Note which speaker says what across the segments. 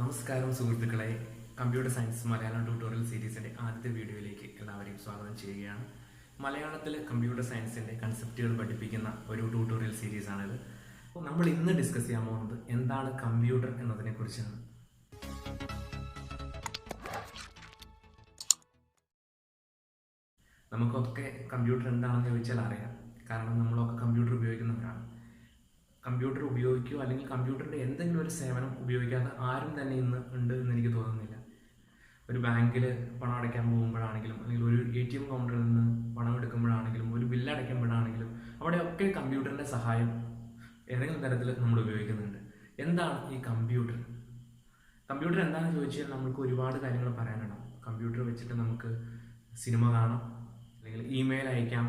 Speaker 1: നമസ്കാരം സുഹൃത്തുക്കളെ. Computer science Malayalam tutorial സീരീസിന്റെ ആദ്യത്തെ വീഡിയോയിലേക്ക് എല്ലാവരെയും സ്വാഗതം ചെയ്യുകയാണ്. മലയാളത്തിൽ കമ്പ്യൂട്ടർ സയൻസിന്റെ കൺസെപ്റ്റുകൾ പഠിപ്പിക്കുന്ന ഒരു ട്യൂട്ടോറിയൽ സീരീസാണിത്. അപ്പോൾ നമ്മൾ ഇന്ന് ഡിസ്കസ് ചെയ്യാൻ പോകുന്നത് എന്താണ് കമ്പ്യൂട്ടർ എന്നതിനെ കുറിച്ചാണ് നമുക്കൊക്കെ കമ്പ്യൂട്ടർ എന്താണെന്ന് ചോദിച്ചാൽ അറിയാം. കാരണം നമ്മളൊക്കെ കമ്പ്യൂട്ടർ ഉപയോഗിക്കുന്നവരാണ്. കമ്പ്യൂട്ടർ ഉപയോഗിക്കുകയോ അല്ലെങ്കിൽ കമ്പ്യൂട്ടറിന്റെ എന്തെങ്കിലും ഒരു സേവനം ഉപയോഗിക്കാത്ത ആരും തന്നെ ഇന്ന് ഉണ്ട് എന്ന് എനിക്ക് തോന്നുന്നില്ല. ഒരു ബാങ്കിൽ പണം അടയ്ക്കാൻ പോകുമ്പോഴാണെങ്കിലും അല്ലെങ്കിൽ ഒരു എ ടി എം കൗണ്ടറിൽ നിന്ന് പണം എടുക്കുമ്പോഴാണെങ്കിലും ഒരു ബില്ല് അടയ്ക്കുമ്പോഴാണെങ്കിലും അവിടെയൊക്കെ കമ്പ്യൂട്ടറിന്റെ സഹായം ഏതെങ്കിലും തരത്തിൽ നമ്മൾ ഉപയോഗിക്കുന്നുണ്ട്. എന്താണ് ഈ കമ്പ്യൂട്ടർ കമ്പ്യൂട്ടർ എന്താണെന്ന് ചോദിച്ചാൽ നമുക്ക് ഒരുപാട് കാര്യങ്ങൾ പറയാനുണ്ടാവും കമ്പ്യൂട്ടർ വെച്ചിട്ട് നമുക്ക് സിനിമ കാണാം അല്ലെങ്കിൽ ഇമെയിൽ അയക്കാം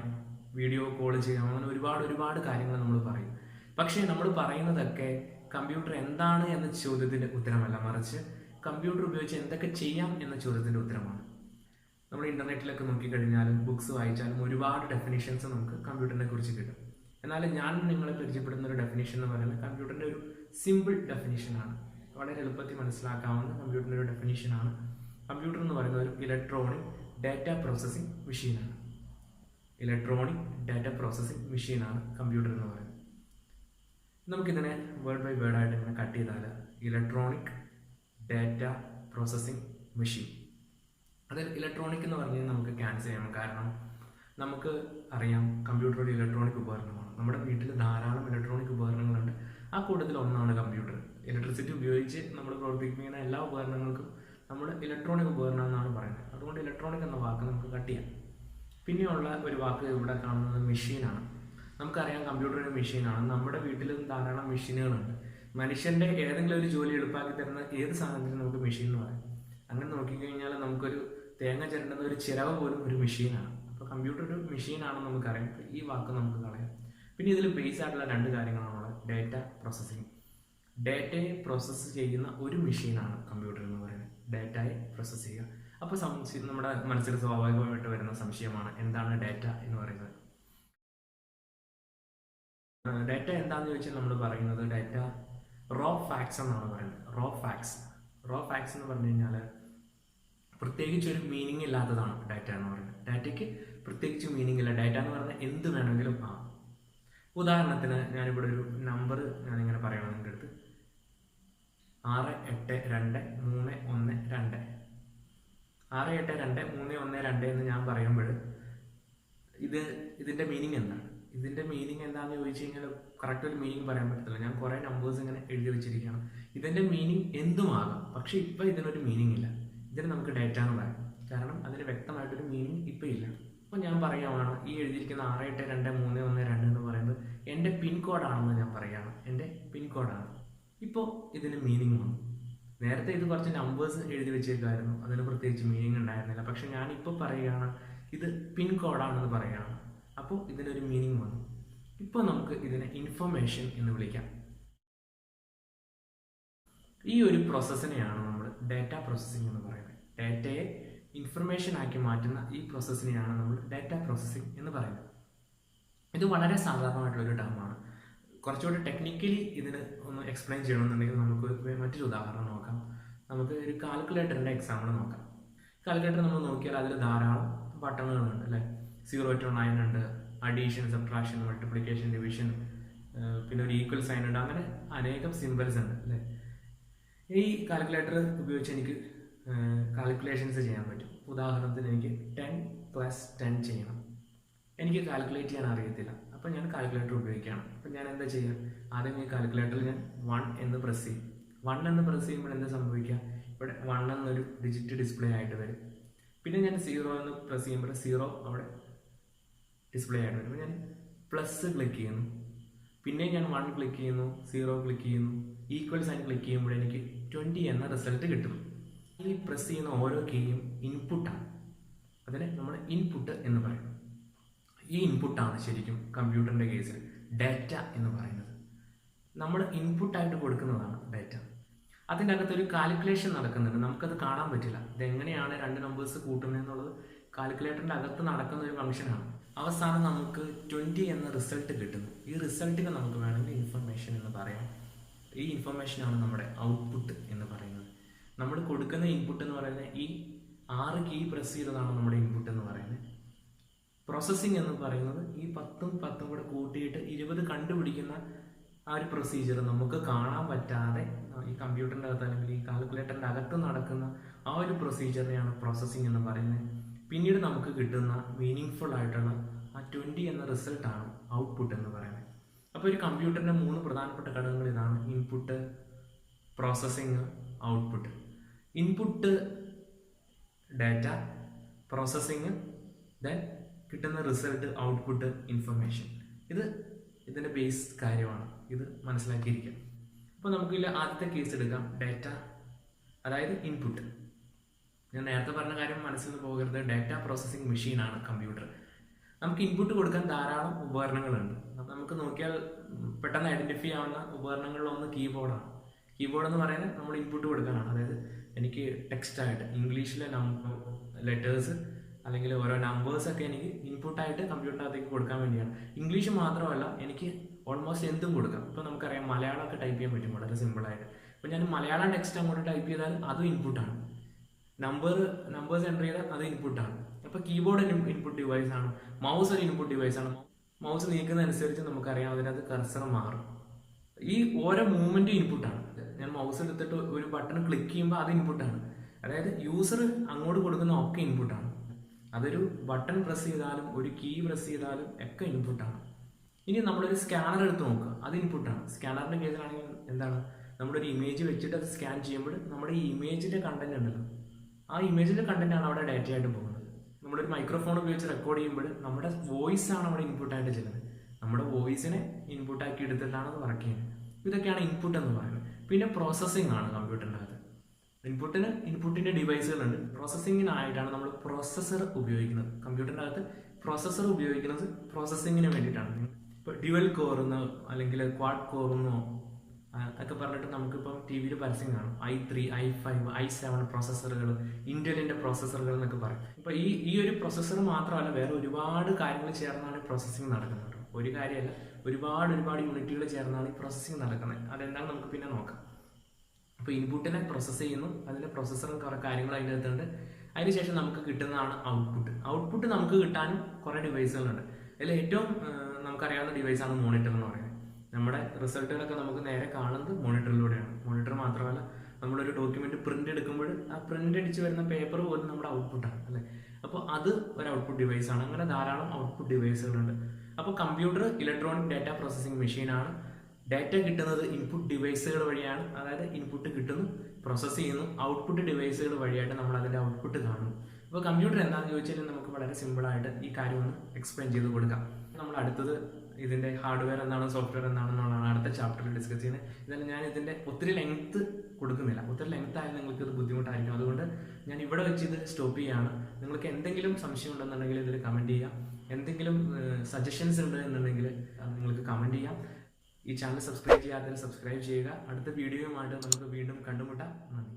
Speaker 1: വീഡിയോ കോൾ ചെയ്യാം അങ്ങനെ ഒരുപാട് ഒരുപാട് കാര്യങ്ങൾ നമ്മൾ പറയും. പക്ഷേ നമ്മൾ പറയുന്നതൊക്കെ കമ്പ്യൂട്ടർ എന്താണ് എന്ന ചോദ്യത്തിന്റെ ഉത്തരമല്ല. മറിച്ച് കമ്പ്യൂട്ടർ ഉപയോഗിച്ച് എന്തൊക്കെ ചെയ്യാം എന്ന ചോദ്യത്തിന്റെ ഉത്തരമാണ്. നമ്മൾ ഇന്റർനെറ്റിലൊക്കെ നോക്കിക്കഴിഞ്ഞാലും ബുക്സ് വായിച്ചാലും ഒരുപാട് ഡെഫിനേഷൻസ് നമുക്ക് കമ്പ്യൂട്ടറിനെ കുറിച്ച് കിട്ടും. എന്നാൽ ഞാൻ നിങ്ങളെ പരിചയപ്പെടുന്ന ഒരു ഡെഫിനേഷൻ എന്ന് പറയുന്നത് കമ്പ്യൂട്ടറിന്റെ ഒരു സിമ്പിൾ ഡെഫിനേഷനാണ് വളരെ എളുപ്പത്തിൽ മനസ്സിലാക്കാവുന്ന കമ്പ്യൂട്ടറിന്റെ ഒരു ഡെഫിനേഷനാണ് കമ്പ്യൂട്ടർ എന്ന് പറയുന്നത് ഒരു ഇലക്ട്രോണിക് ഡാറ്റ പ്രോസസ്സിംഗ് മെഷീനാണ് ഇലക്ട്രോണിക് ഡാറ്റ പ്രോസസ്സിംഗ് മെഷീനാണ് കമ്പ്യൂട്ടർ എന്ന് പറയുന്നത്. നമുക്കിതിനെ വേർഡ് ബൈ വേർഡ് ആയിട്ട് ഇങ്ങനെ കട്ട് ചെയ്താൽ ഇലക്ട്രോണിക് ഡാറ്റ പ്രോസസ്സിംഗ് മെഷീൻ അത് ഇലക്ട്രോണിക് എന്ന് പറഞ്ഞാൽ നമുക്ക് ക്യാൻസൽ ചെയ്യണം കാരണം നമുക്ക് അറിയാം കമ്പ്യൂട്ടർ ഒരു ഇലക്ട്രോണിക് ഉപകരണമാണ്. നമ്മുടെ വീട്ടിൽ ധാരാളം ഇലക്ട്രോണിക് ഉപകരണങ്ങളുണ്ട്. ആ കൂട്ടത്തിൽ ഒന്നാണ് കമ്പ്യൂട്ടർ ഇലക്ട്രിസിറ്റി ഉപയോഗിച്ച് നമ്മൾ പ്രവർത്തിക്കുന്ന എല്ലാ ഉപകരണങ്ങൾക്കും നമ്മൾ ഇലക്ട്രോണിക് ഉപകരണം എന്നാണ് പറയുന്നത്. അതുകൊണ്ട് ഇലക്ട്രോണിക് എന്ന വാക്ക് നമുക്ക് കട്ട് ചെയ്യാം. പിന്നെയുള്ള ഒരു വാക്ക് ഇവിടെ കാണുന്നത് മെഷീനാണ് നമുക്കറിയാം കമ്പ്യൂട്ടർ ഒരു മെഷീനാണ് നമ്മുടെ വീട്ടിലും ധാരാളം മെഷീനുകളുണ്ട് മനുഷ്യന്റെ ഏതെങ്കിലും ഒരു ജോലി എളുപ്പാക്കി തരുന്ന ഏത് സാധനത്തിനും നമുക്ക് മെഷീൻ എന്ന് പറയാം. അങ്ങനെ നോക്കിക്കഴിഞ്ഞാൽ നമുക്കൊരു തേങ്ങ ചിരണ്ടുന്ന ഒരു ചിരവ പോലും ഒരു മെഷീനാണ് അപ്പോൾ കമ്പ്യൂട്ടർ ഒരു മെഷീനാണെന്ന് നമുക്കറിയാം. ഈ വാക്ക് നമുക്ക് കളയാം. പിന്നെ ഇതിൽ ബേസ് ആയിട്ടുള്ള രണ്ട് കാര്യങ്ങളാണുള്ളത് ഡേറ്റ പ്രോസസ്സിംഗ് ഡേറ്റയെ പ്രോസസ്സ് ചെയ്യുന്ന ഒരു മെഷീനാണ് കമ്പ്യൂട്ടർ എന്ന് പറയുന്നത്. ഡേറ്റയെ പ്രോസസ്സ് ചെയ്യുക. അപ്പോൾ സംശയം നമ്മുടെ മനസ്സിൽ സ്വാഭാവികമായിട്ട് വരുന്ന സംശയമാണ് എന്താണ് ഡേറ്റ എന്ന് പറയുന്നത്? ഡേറ്റ എന്താണെന്ന് ചോദിച്ചാൽ നമ്മൾ പറയുന്നത് ഡാറ്റ റോ ഫാക്സ് എന്നാണ് പറയുന്നത്. റോ ഫാക്സ് റോ ഫാക്സ് എന്ന് പറഞ്ഞു കഴിഞ്ഞാൽ പ്രത്യേകിച്ച് ഒരു മീനിങ് ഇല്ലാത്തതാണ് ഡാറ്റ എന്ന് പറയുന്നത്. ഡാറ്റയ്ക്ക് പ്രത്യേകിച്ച് മീനിങ് ഇല്ല. ഡാറ്റ എന്ന് പറഞ്ഞാൽ എന്ത് വേണമെങ്കിലും ആ. ഉദാഹരണത്തിന് ഞാനിവിടെ ഒരു നമ്പർ ഞാനിങ്ങനെ പറയണം എന്റെ അടുത്ത്. ആറ് എട്ട് രണ്ട് മൂന്ന് ഒന്ന് രണ്ട്. ആറ് എട്ട് രണ്ട് മൂന്ന് ഒന്ന് രണ്ട് എന്ന് ഞാൻ പറയുമ്പോൾ ഇത് ഇതിന്റെ മീനിങ് എന്താണ്? ഇതിന്റെ മീനിങ് എന്താണെന്ന് ചോദിച്ചു കഴിഞ്ഞാൽ കറക്റ്റ് ഒരു മീനിങ് പറയാൻ പറ്റത്തില്ല. ഞാൻ കുറെ നമ്പേഴ്സ് ഇങ്ങനെ എഴുതി വെച്ചിരിക്കുകയാണ്. ഇതിന്റെ മീനിങ് എന്തുമാകാം? പക്ഷെ ഇപ്പൊ ഇതിനൊരു മീനിങ് ഇല്ല. ഇതിന് നമുക്ക് ഡേറ്റ എന്ന് പറയാം. കാരണം അതിന് വ്യക്തമായിട്ടൊരു മീനിങ് ഇപ്പൊ ഇല്ല. അപ്പൊ ഞാൻ പറയുകയാണ് ഈ എഴുതിയിരിക്കുന്ന ആറ് എട്ട് രണ്ട് മൂന്ന് ഒന്ന് രണ്ട് എന്ന് പറയുന്നത് എന്റെ പിൻകോഡാണെന്ന് ഞാൻ പറയുകയാണ്. എന്റെ പിൻകോഡാണ് ഇപ്പോൾ ഇതിന് മീനിങ് വന്നു. നേരത്തെ ഇത് കുറച്ച് നമ്പേഴ്സ് എഴുതി വെച്ചേക്കായിരുന്നു അതിന് പ്രത്യേകിച്ച് മീനിങ് ഉണ്ടായിരുന്നില്ല. പക്ഷെ ഞാനിപ്പോൾ പറയുകയാണ് ഇത് പിൻ കോഡാണെന്ന് പറയുകയാണ്. അപ്പോൾ ഇതിനൊരു മീനിങ് വന്നു. ഇപ്പോൾ നമുക്ക് ഇതിനെ ഇൻഫർമേഷൻ എന്ന് വിളിക്കാം. ഈ ഒരു പ്രോസസ്സിനെയാണ് നമ്മൾ ഡാറ്റ പ്രോസസ്സിംഗ് എന്ന് പറയുന്നത്. ഡാറ്റയെ ഇൻഫർമേഷൻ ആക്കി മാറ്റുന്ന ഈ പ്രോസസ്സിനെയാണ് നമ്മൾ ഡാറ്റ പ്രോസസ്സിംഗ് എന്ന് പറയുന്നത്. ഇത് വളരെ സാധാരണമായിട്ടുള്ള ഒരു ടേമാണ് കുറച്ചുകൂടി ടെക്നിക്കലി ഇതിന് ഒന്ന് എക്സ്പ്ലെയിൻ ചെയ്യണമെന്നുണ്ടെങ്കിൽ നമുക്ക് മറ്റൊരു ഉദാഹരണം നോക്കാം. നമുക്ക് ഒരു കാൽക്കുലേറ്ററിന്റെ എക്സാമ്പിൾ നോക്കാം. കാൽക്കുലേറ്റർ നമ്മൾ നോക്കിയാൽ അതിൽ ധാരാളം ബട്ടണുകളുണ്ട് അല്ലേ? സീറോ ടു നയൻ ഉണ്ട്. അഡീഷൻ സബ്ട്രാക്ഷൻ മൾട്ടിപ്ലിക്കേഷൻ ഡിവിഷൻ പിന്നെ ഒരു ഈക്വൽ സൈൻ ഉണ്ട്. അങ്ങനെ അനേകം സിമ്പിൾസ് ഉണ്ട് അല്ലേ? ഈ കാൽക്കുലേറ്റർ ഉപയോഗിച്ച് എനിക്ക് കാൽക്കുലേഷൻസ് ചെയ്യാൻ പറ്റും. ഉദാഹരണത്തിന് എനിക്ക് ടെൻ പ്ലസ് ടെൻ ചെയ്യണം. എനിക്ക് കാൽക്കുലേറ്റ് ചെയ്യാൻ അറിയത്തില്ല. അപ്പം ഞാൻ കാൽക്കുലേറ്റർ ഉപയോഗിക്കുകയാണ് അപ്പം ഞാൻ എന്താ ചെയ്യുക? ആദ്യം ഈ കാൽക്കുലേറ്ററിൽ ഞാൻ വൺ എന്ന് പ്രസ് ചെയ്യും. വൺ എന്ന് പ്രസ് ചെയ്യുമ്പോൾ എന്താ സംഭവിക്കുക? ഇവിടെ വൺ എന്നൊരു ഡിജിറ്റ് ഡിസ്പ്ലേ ആയിട്ട് വരും. പിന്നെ ഞാൻ സീറോ എന്ന് പ്രസ് ചെയ്യുമ്പോൾ സീറോ അവിടെ ഡിസ്പ്ലേ ആയിട്ട് വരുമ്പോൾ ഞാൻ പ്ലസ് ക്ലിക്ക് ചെയ്യുന്നു. പിന്നെ ഞാൻ വൺ ക്ലിക്ക് ചെയ്യുന്നു സീറോ ക്ലിക്ക് ചെയ്യുന്നു ഈക്വൽ സൈൻ ക്ലിക്ക് ചെയ്യുമ്പോൾ എനിക്ക് ട്വന്റി എന്ന റിസൾട്ട് കിട്ടും ഈ പ്രസ് ചെയ്യുന്ന ഓരോ കീയും ഇൻപുട്ടാണ് അതിനെ നമ്മൾ ഇൻപുട്ട് എന്ന് പറയും. ഈ ഇൻപുട്ടാണ് ശരിക്കും കമ്പ്യൂട്ടറിന്റെ കേസിൽ ഡാറ്റ എന്ന് പറയുന്നത്. നമ്മൾ ഇൻപുട്ടായിട്ട് കൊടുക്കുന്നതാണ് ഡാറ്റ അതിന്റെ അകത്ത് ഒരു കാൽക്കുലേഷൻ നടക്കുന്നുണ്ട്. നമുക്കത് കാണാൻ പറ്റില്ല. ഇതെങ്ങനെയാണ് രണ്ട് നമ്പേഴ്സ് കൂട്ടുന്നത് എന്നുള്ളത് കാൽക്കുലേറ്ററിന്റെ അകത്ത് നടക്കുന്ന ഒരു ഫംഗ്ഷനാണ് അവസാനം നമുക്ക് ട്വന്റി എന്ന റിസൾട്ട് കിട്ടുന്നു. ഈ റിസൾട്ടിനെ നമുക്ക് വേണമെങ്കിൽ ഇൻഫർമേഷൻ എന്ന് പറയാം. ഈ ഇൻഫർമേഷനാണ് നമ്മുടെ ഔട്ട്പുട്ട് എന്ന് പറയുന്നത്. നമ്മൾ കൊടുക്കുന്ന ഇൻപുട്ട് എന്ന് പറയുന്നത് ഈ ആറ് കീ പ്രസ് ചെയ്തതാണ് നമ്മുടെ ഇൻപുട്ട് എന്ന് പറയുന്നത്. പ്രോസസ്സിംഗ് എന്ന് പറയുന്നത് ഈ പത്തും പത്തും കൂടെ കൂട്ടിയിട്ട് ഇരുപത് കണ്ടുപിടിക്കുന്ന ആ ഒരു പ്രൊസീജിയർ നമുക്ക് കാണാൻ പറ്റാതെ ഈ കമ്പ്യൂട്ടറിന്റെ അകത്ത് അല്ലെങ്കിൽ ഈ കാൽക്കുലേറ്ററിന്റെ അകത്ത് നടക്കുന്ന ആ ഒരു പ്രൊസീജിയറിനെയാണ് പ്രോസസ്സിംഗ് എന്ന് പറയുന്നത്. പിന്നീട് നമുക്ക് കിട്ടുന്ന മീനിങ് ഫുൾ ആയിട്ടുള്ള ആ ട്വന്റി എന്ന റിസൾട്ടാണ് ഔട്ട്പുട്ട് എന്ന് പറയുന്നത്. അപ്പോൾ ഒരു കമ്പ്യൂട്ടറിന്റെ മൂന്ന് പ്രധാനപ്പെട്ട ഘടകങ്ങൾ ഇതാണ്. Input processing output input data processing then കിട്ടുന്ന റിസൾട്ട് ഔട്ട്പുട്ട് ഇൻഫർമേഷൻ ഇത് ഇതിന്റെ ബേസ് കാര്യമാണ്. ഇത് മനസ്സിലാക്കിയിരിക്കാം അപ്പോൾ നമുക്കില്ല ആദ്യത്തെ കേസ് എടുക്കാം. ഡാറ്റ അതായത് ഇൻപുട്ട് ഞാൻ നേരത്തെ പറഞ്ഞ കാര്യം മനസ്സിൽ നിന്ന് പോകരുത്. ഡാറ്റ പ്രോസസ്സിംഗ് മെഷീനാണ് കമ്പ്യൂട്ടർ നമുക്ക് ഇൻപുട്ട് കൊടുക്കാൻ ധാരാളം ഉപകരണങ്ങളുണ്ട്. അപ്പം നമുക്ക് നോക്കിയാൽ പെട്ടെന്ന് ഐഡന്റിഫൈ ആവുന്ന ഉപകരണങ്ങളിലൊന്ന് കീബോർഡാണ് കീബോർഡ് എന്ന് പറയുന്നത് നമ്മൾ ഇൻപുട്ട് കൊടുക്കാനാണ്. അതായത് എനിക്ക് ടെക്സ്റ്റായിട്ട് ഇംഗ്ലീഷിലെ ലെറ്റേഴ്സ് അല്ലെങ്കിൽ ഓരോ നമ്പേഴ്സ് ഒക്കെ എനിക്ക് ഇൻപുട്ടായിട്ട് കമ്പ്യൂട്ടറിനകത്തേക്ക് കൊടുക്കാൻ വേണ്ടിയാണ്. ഇംഗ്ലീഷ് മാത്രമല്ല എനിക്ക് ഓൾമോസ്റ്റ് എന്തും കൊടുക്കാം. ഇപ്പോൾ നമുക്കറിയാം മലയാളമൊക്കെ ടൈപ്പ് ചെയ്യാൻ പറ്റും വളരെ സിമ്പിളായിട്ട് അപ്പോൾ ഞാൻ മലയാളം ടെക്സ്റ്റ് അങ്ങോട്ട് ടൈപ്പ് ചെയ്താൽ അതും ഇൻപുട്ടാണ് നമ്പർ നമ്പേഴ്സ് എന്റർ ചെയ്താൽ അത് ഇൻപുട്ടാണ് അപ്പോൾ കീബോർഡ് ഇൻപുട്ട് ഡിവൈസ് ആണ്. മൗസ് ഒരു ഇൻപുട്ട് ഡിവൈസ് ആണ്. മൗസ് നീക്കുന്നതനുസരിച്ച് നമുക്കറിയാം അതിനകത്ത് കർസർ മാറും. ഈ ഓരോ മൂവ്മെന്റും ഇൻപുട്ടാണ് ഞാൻ മൗസ് എടുത്തിട്ട് ഒരു ബട്ടൺ ക്ലിക്ക് ചെയ്യുമ്പോൾ അത് ഇൻപുട്ടാണ് അതായത് യൂസർ അങ്ങോട്ട് കൊടുക്കുന്ന ഒക്കെ ഇൻപുട്ടാണ് അതൊരു ബട്ടൺ പ്രസ് ചെയ്താലും ഒരു കീ പ്രസ് ചെയ്താലും ഒക്കെ ഇൻപുട്ടാണ് ഇനി നമ്മളൊരു സ്കാനർ എടുത്ത് നോക്കുക. അത് ഇൻപുട്ടാണ് സ്കാനറിന്റെ കേസിലാണെങ്കിൽ എന്താണ്? നമ്മളൊരു ഇമേജ് വെച്ചിട്ട് അത് സ്കാൻ ചെയ്യുമ്പോൾ നമ്മുടെ ഈ ഇമേജിന്റെ കണ്ടന്റ് ഉണ്ടല്ലോ. ആ ഇമേജിന്റെ കണ്ടന്റാണ് അവിടെ ഡാറ്റ ആയിട്ട് പോകുന്നത്. നമ്മളൊരു മൈക്രോഫോൺ ഉപയോഗിച്ച് റെക്കോർഡ് ചെയ്യുമ്പോൾ നമ്മുടെ വോയിസ് ആണ് അവിടെ ഇൻപുട്ടായിട്ട് ചെല്ലുന്നത്. നമ്മുടെ വോയിസിനെ ഇൻപുട്ടാക്കി എടുത്തിട്ടാണ് അത് വർക്ക് ചെയ്യുന്നത്. ഇതൊക്കെയാണ് ഇൻപുട്ട് എന്ന് പറയുന്നത്. പിന്നെ പ്രോസസ്സിംഗ് ആണ് കമ്പ്യൂട്ടറിന്റെ അകത്ത്. ഇൻപുട്ടിന് ഇൻപുട്ടിന്റെ ഡിവൈസുകളുണ്ട്. പ്രോസസ്സിങ്ങിനായിട്ടാണ് നമ്മൾ പ്രോസസ്സർ ഉപയോഗിക്കുന്നത്. കമ്പ്യൂട്ടറിന്റെ അകത്ത് പ്രോസസ്സർ ഉപയോഗിക്കുന്നത് പ്രോസസ്സിങ്ങിന് വേണ്ടിയിട്ടാണ്. ഇപ്പോൾ ഡ്യുവൽ കോർന്നോ അല്ലെങ്കിൽ ക്വാഡ് കോർന്നോ ഒക്കെ പറഞ്ഞിട്ട് നമുക്കിപ്പം ടി വിയിൽ പരസ്യം കാണും. I three I five I seven പ്രോസസ്സറുകൾ ഇന്റലിന്റെ പ്രോസസ്സറുകൾ എന്നൊക്കെ പറയും. ഇപ്പോൾ ഈ ഈ ഒരു പ്രോസസ്സർ മാത്രമല്ല വേറെ ഒരുപാട് കാര്യങ്ങൾ ചേർന്നാണ് പ്രോസസ്സിങ് നടക്കുന്നത്. ഒരു കാര്യമല്ല ഒരുപാട് ഒരുപാട് യൂണിറ്റുകൾ ചേർന്നാണ് ഈ പ്രോസസ്സിങ് നടക്കുന്നത്. അതെന്താണ് നമുക്ക് പിന്നെ നോക്കാം. അപ്പോൾ ഇൻപുട്ടിനെ പ്രോസസ്സ് ചെയ്യുന്നു അതിന്റെ പ്രോസസ്സറും കുറേ കാര്യങ്ങൾ അതിന്റെ അകത്തുണ്ട്. അതിനുശേഷം നമുക്ക് കിട്ടുന്നതാണ് ഔട്ട്പുട്ട് ഔട്ട്പുട്ട് നമുക്ക് കിട്ടാനും കുറേ ഡിവൈസുകളുണ്ട് അതിൽ ഏറ്റവും നമുക്കറിയാവുന്ന ഡിവൈസാണ് മോണിറ്റർ എന്ന് പറയുന്നത്. നമ്മുടെ റിസൾട്ടുകളൊക്കെ നമുക്ക് നേരെ കാണുന്നത് മോണിറ്ററിലൂടെയാണ് മോണിറ്റർ മാത്രമല്ല നമ്മളൊരു ഡോക്യുമെന്റ് പ്രിന്റ് എടുക്കുമ്പോൾ ആ പ്രിന്റ് അടിച്ച് വരുന്ന പേപ്പർ പോലും നമ്മുടെ ഔട്ട്പുട്ടാണ് അല്ലേ? അപ്പോൾ അത് ഒരു ഔട്ട്പുട്ട് ഡിവൈസാണ് അങ്ങനെ ധാരാളം ഔട്ട്പുട്ട് ഡിവൈസുകളുണ്ട് അപ്പോൾ കമ്പ്യൂട്ടർ ഇലക്ട്രോണിക് ഡാറ്റ പ്രോസസ്സിംഗ് മെഷീനാണ് ഡാറ്റ കിട്ടുന്നത് ഇൻപുട്ട് ഡിവൈസുകൾ വഴിയാണ്. അതായത് ഇൻപുട്ട് കിട്ടുന്നു പ്രോസസ്സ് ചെയ്യുന്നു. ഔട്ട്പുട്ട് ഡിവൈസുകൾ വഴിയായിട്ട് നമ്മൾ അതിന്റെ ഔട്ട്പുട്ട് കാണുന്നു. അപ്പോൾ കമ്പ്യൂട്ടർ എന്താണെന്ന് ചോദിച്ചാൽ നമുക്ക് വളരെ സിമ്പിളായിട്ട് ഈ കാര്യം ഒന്ന് എക്സ്പ്ലെയിൻ ചെയ്ത് കൊടുക്കാം. നമ്മൾ അടുത്തത് ഇതിന്റെ ഹാർഡ്വെയർ എന്താണ് സോഫ്റ്റ്വെയർ എന്താണെന്നുള്ളതാണ് അടുത്ത ചാപ്റ്ററിൽ ഡിസ്കസ് ചെയ്യുന്നത്. ഇതെല്ലാം ഞാൻ ഇതിന്റെ ഒത്തിരി ലെങ്ത്ത് കൊടുക്കുന്നില്ല. ഒത്തിരി ലെങ്ത് ആയാലും നിങ്ങൾക്ക് ഇത് ബുദ്ധിമുട്ടായിരിക്കും. അതുകൊണ്ട് ഞാൻ ഇവിടെ വെച്ച് ഇത് സ്റ്റോപ്പ് ചെയ്യുകയാണ്. നിങ്ങൾക്ക് എന്തെങ്കിലും സംശയം ഉണ്ടെന്നുണ്ടെങ്കിൽ ഇതിൽ കമന്റ് ചെയ്യാം. എന്തെങ്കിലും സജഷൻസ് ഉണ്ട് എന്നുണ്ടെങ്കിൽ നിങ്ങൾക്ക് കമന്റ് ചെയ്യാം. ഈ ചാനൽ സബ്സ്ക്രൈബ് ചെയ്യാത്തവർ സബ്സ്ക്രൈബ് ചെയ്യുക. അടുത്ത വീഡിയോയുമായിട്ട് നമുക്ക് വീണ്ടും കണ്ടുമുട്ടാം. നന്ദി.